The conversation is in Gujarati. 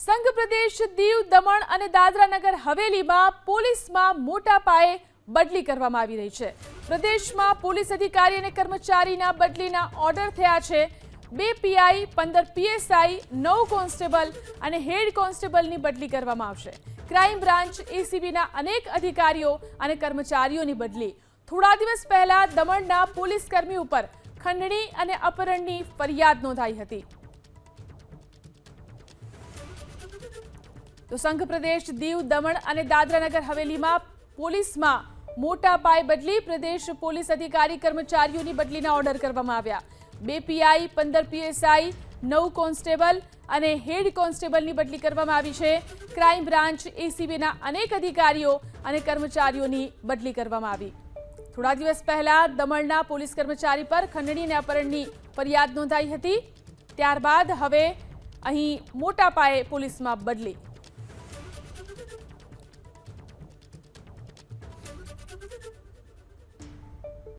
સંઘ પ્રદેશ દીવ, દમણ અને દાદરા નગર હવેલીમાં પોલીસમાં મોટા પાયે બદલી કરવામાં આવી રહી છે. પ્રદેશમાં પોલીસ અધિકારી અને કર્મચારીના બદલીના ઓર્ડર થયા છે. બે પીઆઈ, પંદર પીએસઆઈ, નવ કોન્સ્ટેબલ અને હેડ કોન્સ્ટેબલની બદલી કરવામાં આવશે. ક્રાઇમ બ્રાન્ચ, એસીબીના અનેક અધિકારીઓ અને કર્મચારીઓની બદલી. થોડા દિવસ પહેલા દમણના પોલીસ કર્મી ઉપર ખંડણી અને અપહરણની ફરિયાદ નોંધાઈ હતી. તો સંઘ પ્રદેશ દીવ, દમણ અને દાદરાનગર હવેલીમાં પોલીસમાં મોટા પાયે બદલી પ્રદેશ પોલીસ અધિકારી કર્મચારીઓની બદલીના ઓર્ડર કરવામાં આવ્યા. બે પીઆઈ, પંદર પીએસઆઈ, નવ કોન્સ્ટેબલ અને હેડ કોન્સ્ટેબલની બદલી કરવામાં આવી છે. ક્રાઇમ બ્રાન્ચ, એસીબીના અનેક અધિકારીઓ અને કર્મચારીઓની બદલી કરવામાં આવી. થોડા દિવસ પહેલા દમણના પોલીસ કર્મચારી પર ખંડણી અને અપહરણની ફરિયાદ નોંધાઈ હતી. ત્યારબાદ હવે અહીં મોટા પાયે પોલીસમાં બદલી.